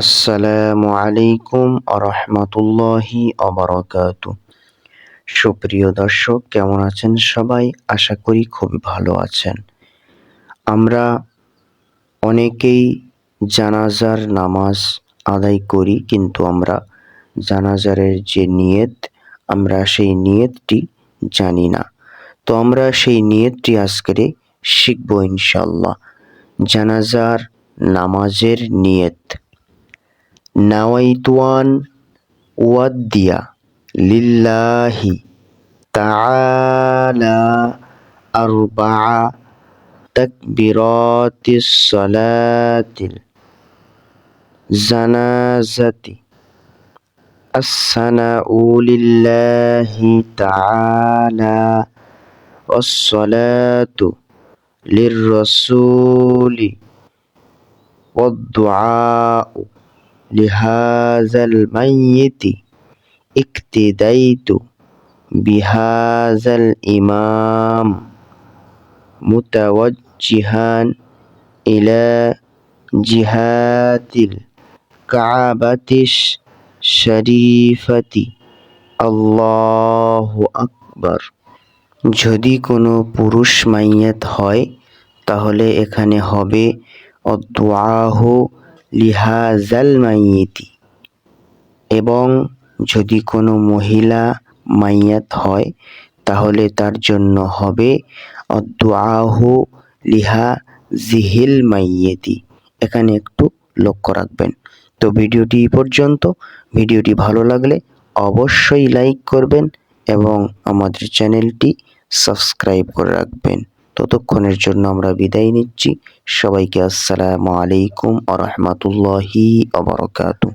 আসসালামু আলাইকুম আরহামতুল্লাহি অবরকাত সুপ্রিয় দর্শক, কেমন আছেন সবাই? আশা করি খুবই ভালো আছেন। আমরা অনেকেই জানাজার নামাজ আদায় করি, কিন্তু আমরা জানাজারের যে নিয়ত, আমরা সেই নিয়তটি জানি না। তো আমরা সেই নিয়তটি আজকে শিখব ইনশাল্লাহ জানাজার নামাজের নিয়ত। نويت أن أودي لله تعالى أربع تكبيرات الصلاة الجنازة الثناء لله تعالى والصلاة للرسول والدعاء. লিহাজাল মাইয়েতি ইকতিদাইতু বিহাজাল ইমাম মুতাওয়াজ্জিহান ইলা জিহাতিল কাবাতিস শরীফাতি আল্লাহ আকবর যদি কোনো পুরুষ মাইয়েত হয়, তাহলে এখানে হবে অদ্বাহ লিহাজাল মাইয়েতি। এবং যদি কোনো মহিলা মাইয়াত হয়, তাহলে তার জন্য হবে অদ্দুয়াহু লিহা জিহিল মাইয়েতি। এখানে একটু লক্ষ্য রাখবেন। তো ভিডিওটি পর্যন্ত। ভিডিওটি ভালো লাগলে অবশ্যই লাইক করবেন এবং আমাদের চ্যানেলটি সাবস্ক্রাইব করে রাখবেন। ততক্ষণের জন্য আমরা বিদায় নিচ্ছি। সবাইকে আসসালামু আলাইকুম আ রহমতুল্লাহি আবরকাতু